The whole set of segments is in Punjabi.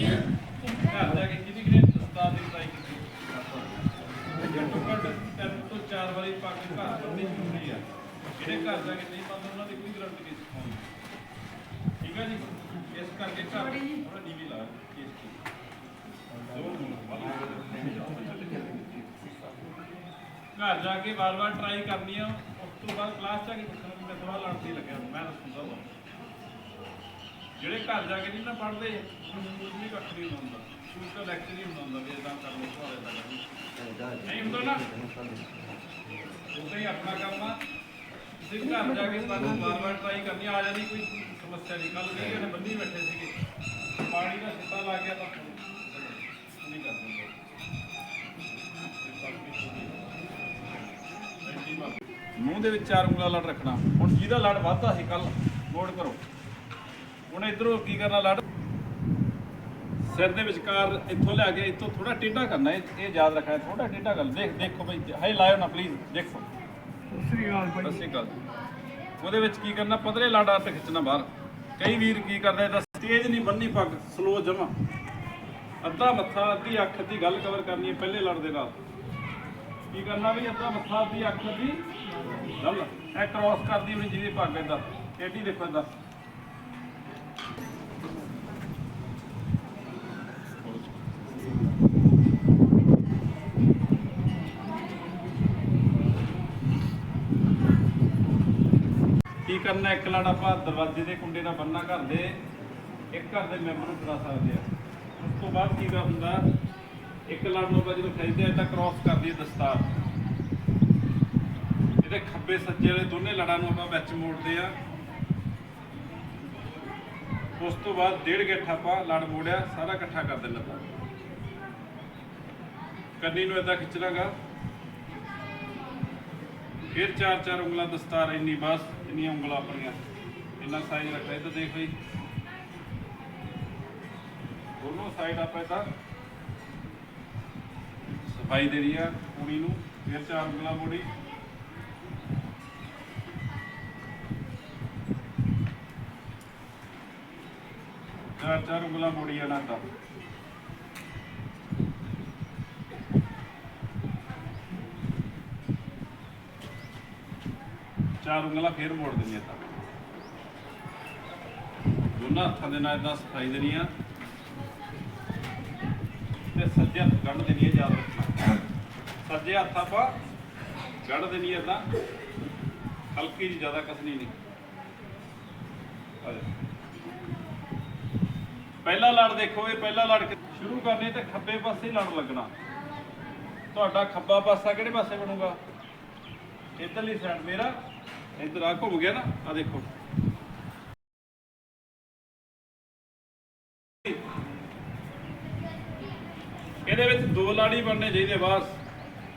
ਘਰ ਜਾ ਕੇ ਕਿਹਦੀ ਕਿਹਨੇ ਦਸਤਾਰ ਦੀ ਟਰਾਈ ਕੀਤੀ ਘੱਟੋ ਘੱਟ ਤਿੰਨ ਤੋਂ ਚਾਰ ਵਾਰੀ ਪੱਗ ਘਰ ਬੰਨ੍ਹਣੀ ਜ਼ਰੂਰੀ ਆ ਜਿਹੜੇ ਘਰ ਜਾ ਕੇ ਨਹੀਂ ਪਾਉਂਦੇ ਉਹਨਾਂ ਦੀ ਕੋਈ ਗਰੰਟੀ ਨਹੀਂ ਸਿਖਾਉਂਦੀ ਠੀਕ ਆ ਜੀ ਇਸ ਕਰਕੇ ਘਰ ਥੋੜਾ ਨੀਵੀਂ ਲਾ ਕੇਸ ਕੀ ਘਰ ਜਾ ਕੇ ਵਾਰ-ਵਾਰ ਟਰਾਈ ਕਰਨੀ ਆ ਉਸ ਤੋਂ ਬਾਅਦ ਕਲਾਸ ਚ ਕੇ ਪੁੱਛਣਾ ਵੀ ਮੈਂ ਦਵਾ ਲੜਦੀ ਲੱਗਿਆ ਮੈਂ ਦੱਸੂਗਾ ਜਿਹੜੇ ਘਰ ਜਾ ਕੇ ਨਹੀਂ ਨਾ ਪੜਦੇ ਕੱਖ ਨਹੀਂ ਹੁੰਦਾ। ਸ਼ੁਰੂ ਤੋਂ ਲੈਕਚਰ ਹੀ ਹੁੰਦਾ ਹੁੰਦਾ ਵੀ ਇਦਾਂ ਕਰ ਲਓ ਸਵਾਲ ਇਦਾਂ ਨਹੀਂ ਹੁੰਦਾ ਨਾ। ਉਦਾਂ ਹੀ ਆਪਣਾ ਕੰਮ ਆ। ਤੁਸੀਂ ਘਰ ਜਾ ਕੇ ਤੁਹਾਨੂੰ ਵਾਰ-ਵਾਰ ਟਰਾਈ ਕਰਨੀ ਆ ਜਾਂਦੀ ਕੋਈ ਸਮੱਸਿਆ ਨਹੀਂ। ਕੱਲ ਗਏ ਨੇ ਬੰਦੀ ਬੈਠੇ ਸੀਗੇ। ਪਾਣੀ ਦਾ ਸਿੱਟਾ ਲਾ ਗਿਆ ਤਾਂ ਨਹੀਂ। ਕਰ ਦਿੰਦੇ ਮੂੰਹ ਦੇ ਵਿੱਚ ਚਾਰ ਉਂਗਲਾਂ ਲੜ ਰੱਖਣਾ। ਹੁਣ ਜਿਹਦਾ ਲੜ ਵੱਧਦਾ ਸੀ ਕੱਲ ਨੋਟ ਕਰੋ। ਹੁਣ ਇਧਰੋਂ ਕੀ ਕਰਨਾ ਲੜ ਸਿਰ ਦੇ ਵਿਚਕਾਰ ਇੱਥੋਂ ਲਿਆ ਕੇ ਇੱਥੋਂ ਥੋੜਾ ਟੇਢਾ ਕਰਨਾ ਇਹ ਇਹ ਯਾਦ ਰੱਖਣਾ ਥੋੜਾ ਟੇਢਾ ਕਰ ਦੇਖ ਦੇਖੋ ਬਈ ਹਾਈ ਲਾਇਓ ਨਾ ਪਲੀਜ਼ ਦੇਖੋ। ਸ੍ਰੀ ਅਕਾਲ ਸਤਿ ਸ਼੍ਰੀ ਅਕਾਲ ਉਹਦੇ ਵਿੱਚ ਕੀ ਕਰਨਾ ਪਤਲੇ ਲਾੜਾ ਤੇ ਖਿੱਚਣਾ ਬਾਹਰ। ਕਈ ਵੀਰ ਕੀ ਕਰਦੇ ਤਾਂ ਸਟੇਜ ਨਹੀਂ ਬੰਨੀ ਪੱਗ ਸਲੋ ਜਮਾ। ਅੱਧਾ ਮੱਥਾ ਅੱਧੀ ਅੱਖ ਦੀ ਗੱਲ ਕਵਰ ਕਰਨੀ ਹੈ ਪਹਿਲੇ ਲੜ ਦੇ ਨਾਲ। ਕੀ ਕਰਨਾ ਵੀ ਅੱਧਾ ਮੱਥਾ ਅੱਧੀ ਅੱਖ ਦੀ ਗੱਲ। ਇਹ ਕ੍ਰਾਸ ਕਰਦੀ ਹੋਣੀ ਜਿਹਦੀ ਪੱਗ ਏਦਾਂ। ਟੇਢੀ ਦੇਖੋ ਏਦਾਂ। ਕਰਨਾ ਇੱਕ ਲੜ ਆਪਾਂ ਦਰਵਾਜ਼ੇ ਦੇ ਕੁੰਡੇ ਨਾਲ ਬੰਨਣਾ ਘਰ ਦੇ। ਇੱਕ ਘਰ ਦੇ ਮੈਂਬਰ ਨੂੰ ਫੜਾ ਸਕਦੇ ਆ ਉਸ ਤੋਂ ਬਾਅਦ ਕੀ ਹੁੰਦਾ? ਇੱਕ ਲੜ ਨੂੰ ਆਪਾਂ ਜਦੋਂ ਖਿੱਚਦੇ ਆ ਤਾਂ ਕ੍ਰਾਸ ਕਰਦੀ ਹੈ ਦਸਤਾਰ। ਇਹਦੇ ਖੱਬੇ ਸੱਜੇ ਵਾਲੇ ਦੋਨੇ ਲੜਾਂ ਨੂੰ ਆਪਾਂ ਵਿੱਚ ਮੋੜਦੇ ਆ ਉਸ ਤੋਂ ਬਾਅਦ ਡੇਢ ਗਿੱਠ ਆਪਾਂ ਲੜ ਮੋੜਿਆ, ਸਾਰਾ ਇਕੱਠਾ ਕਰ ਦਿੰਦਾ ਕੰਨੀ ਨੂੰ ਇਦਾਂ ਲਾਂਗਾ ਫਿਰ ਚਾਰ ਚਾਰ ਉਂਗਲਾਂ ਦਸਤਾਰ ਇੰਨੀ, ਬਸ ਇੰਨੀਆਂ ਉਂਗਲਾਂ ਆਪਣੀਆਂ। ਇੰਨਾ ਸਾਈਜ਼ ਰੱਖਿਆ ਇੱਧਰ ਦੇਖ ਬਈ। ਦੋਨੋਂ ਸਾਈਡ ਆਪਾਂ ਇਹਦਾ ਸਫ਼ਾਈ ਦੇਣੀ ਆ ਕੁੜੀ ਨੂੰ, ਫਿਰ ਚਾਰ ਉਂਗਲਾਂ ਮੋੜੀ ਚਾਰ ਚਾਰ ਉਂਗਲਾਂ ਮੋੜੀ ਜਾਣਾ ਤਾਂ। ਚਾਰ ਉਂਗਲਾਂ ਫੇਰ ਮੋੜ ਦੇਣੀਆਂ ਤਾਂ। ਦੋਨਾਂ ਹੱਥਾਂ ਦੇ ਨਾਲ ਇਦਾਂ ਸਫ਼ਾਈ ਦੇਣੀ ਆ ਤੇ ਸੱਜੇ ਹੱਥ ਕੱਢ ਦੇਣੀ ਆ ਯਾਦ ਰੱਖਣਾ। ਸੱਜੇ ਹੱਥ ਆਪਾਂ ਕੱਢ ਦੇਣੀ ਆ ਤਾਂ ਹਲਕੀ ਜਿਹੀ ਜ਼ਿਆਦਾ ਕਸਣੀ ਨਹੀਂ। ਪਹਿਲਾ ਲੜ ਦੇਖੋ, ਇਹ ਪਹਿਲਾ ਲੜ ਸ਼ੁਰੂ ਕਰਨੀ ਤੇ ਖੱਬੇ ਪਾਸੇ ਲੜ ਲੱਗਣਾ। ਤੁਹਾਡਾ ਖੱਬਾ ਪਾਸਾ ਕਿਹੜੇ ਪਾਸੇ ਬਣੂਗਾ? ਇਧਰਲੀ ਸਾਈਡ ਮੇਰਾ। ਇੱਧਰ ਆ, ਘੁੰਮ ਗਿਆ ਨਾ, ਆ ਦੇਖੋ। ਇਹਦੇ ਵਿੱਚ ਦੋ ਲਾੜੀ ਬਣਨੇ ਚਾਹੀਦੇ ਬਸ।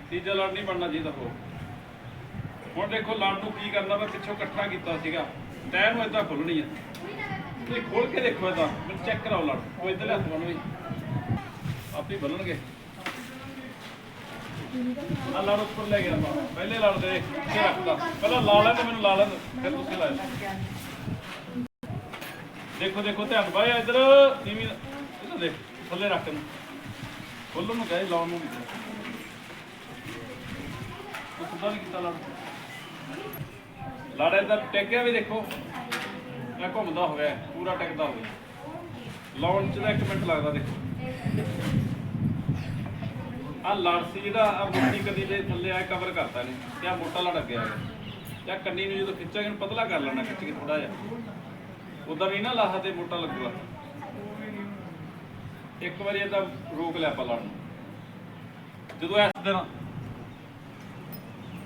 ਤੀਜਾ ਲੜ ਨਹੀਂ ਬਣਨਾ ਚਾਹੀਦਾ ਹੋ ਹੁਣ ਦੇਖੋ, ਲੜ ਨੂੰ ਕੀ ਕਰਨਾ, ਮੈਂ ਪਿੱਛੋਂ ਇਕੱਠਾ ਕੀਤਾ ਸੀਗਾ। ਤੈਅ ਨੂੰ ਇਦਾਂ ਖੋਲਣੀ ਆ। ਤੁਸੀਂ ਖੋਲ ਕੇ ਦੇਖੋ ਇਦਾਂ ਮੈਨੂੰ ਚੈੱਕ ਕਰਾਓ ਲੜ। ਉਹ ਇਧਰਲੇ ਹੱਥ ਵੱਲ ਵੀ। ਆਪੇ ਬੰਨਣਗੇ। ਆ ਲੜ ਉੱਪਰ ਲੈ ਗਿਆ ਆਪਾਂ ਪਹਿਲੇ ਲੜ ਦੇ ਇੱਥੇ ਰੱਖਦਾ। ਪਹਿਲਾਂ ਲਾ ਲੈਣ ਤੇ ਮੈਨੂੰ ਲਾ ਲੈਣ ਫਿਰ ਤੁਸੀਂ ਲਾ ਦੇਖੋ ਦੇਖੋ, ਧਿਆਨ ਬਾਇਆ ਇਧਰ ਨੀਵੀਂ ਇਧਰ ਦੇਖ, ਥੱਲੇ ਰੱਖ ਨੂੰ ਖੋਲਣ ਨੂੰ ਕਹੇ, ਲਾਉਣ ਨੂੰ ਨਹੀਂ ਉਹ ਸਿੱਧਾ ਨਹੀਂ ਕੀਤਾ ਲੜ ਲੜ ਇਧਰ ਟਿਕਿਆ ਵੀ ਦੇਖੋ। ਮੈਂ ਘੁੰਮਦਾ ਹੋਇਆ ਪੂਰਾ ਟਿਕਦਾ ਹੋਇਆ ਲਾਉਣ ਚ ਤਾਂ 1 ਮਿੰਟ ਲੱਗਦਾ, ਦੇਖੋ। ਆ ਲੜ ਸੀ ਜਿਹੜਾ ਆ ਮੋਟੀ ਕੰਨੀ ਦੇ ਥੱਲੇ ਆ ਕਵਰ ਕਰਤਾ ਨੇ ਤੇ ਆ ਮੋਟਾ ਲੜ ਗਿਆ ਜਾਂ ਕੰਨੀ ਨੂੰ ਜਦੋਂ ਖਿੱਚਾਂਗੇ ਇਹਨੂੰ ਪਤਲਾ ਕਰ ਲੈਣਾ, ਖਿੱਚ ਕੇ ਥੋੜਾ ਜਿਹਾ। ਉਧਰ ਨਹੀਂ ਨਾ ਲਾਹਾ ਤੇ ਮੋਟਾ ਲੱਗੂਗਾ। ਇੱਕ ਵਾਰੀ ਇਹਦਾ ਰੋਕ ਲਿਆ ਆਪਾਂ ਲੜ ਨੂੰ। ਜਦੋਂ ਇਸ ਦਿਨ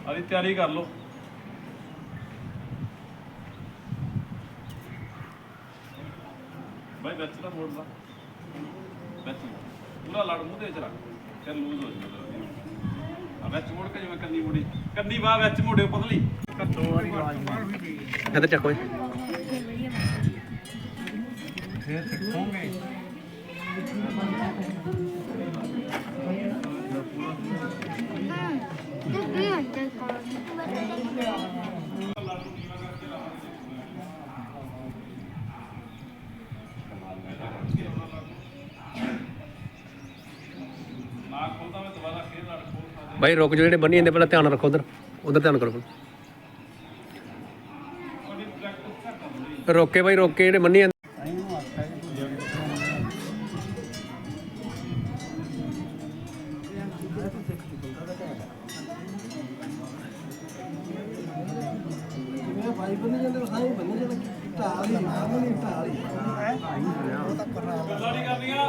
ਆਦੀ ਤਿਆਰੀ ਕਰ ਲਓ। ਬਾਈ, ਵਿੱਚ ਦਾ ਮੋੜ ਲਾ। ਵਿੱਚ ਪੂਰਾ ਲੜ ਮੂੰਹ ਦੇ ਵਿੱਚ ਰੱਖ। ਫਿਰ ਲੂਜ਼ ਹੋ ਜਾਊਗਾ ਆ ਵਿੱਚ ਮੋੜ ਕੇ ਜਿਵੇਂ ਕੰਨੀ ਮੋੜੀ। ਕੰਨੀ ਬਾਹ ਵਿੱਚ ਮੋੜਿਓ ਪਤਲੀ। ਚੱਕੋ ਜੀ। ਫੇਰ ਬਾਈ ਰੁਕ ਜਿਹੜੇ ਬੰਨੀ ਜਾਂਦੇ ਪਹਿਲਾਂ ਧਿਆਨ ਰੱਖੋ ਉਧਰ। ਉਧਰ ਧਿਆਨ ਕਰੋ। ਰੋਕੇ ਬਾਈ ਰੋਕੇ ਜਿਹੜੇ ਬੰਨੀ ਜਾਂਦੇ। ਗੱਲਾਂ ਨਹੀਂ ਕਰਨੀਆਂ।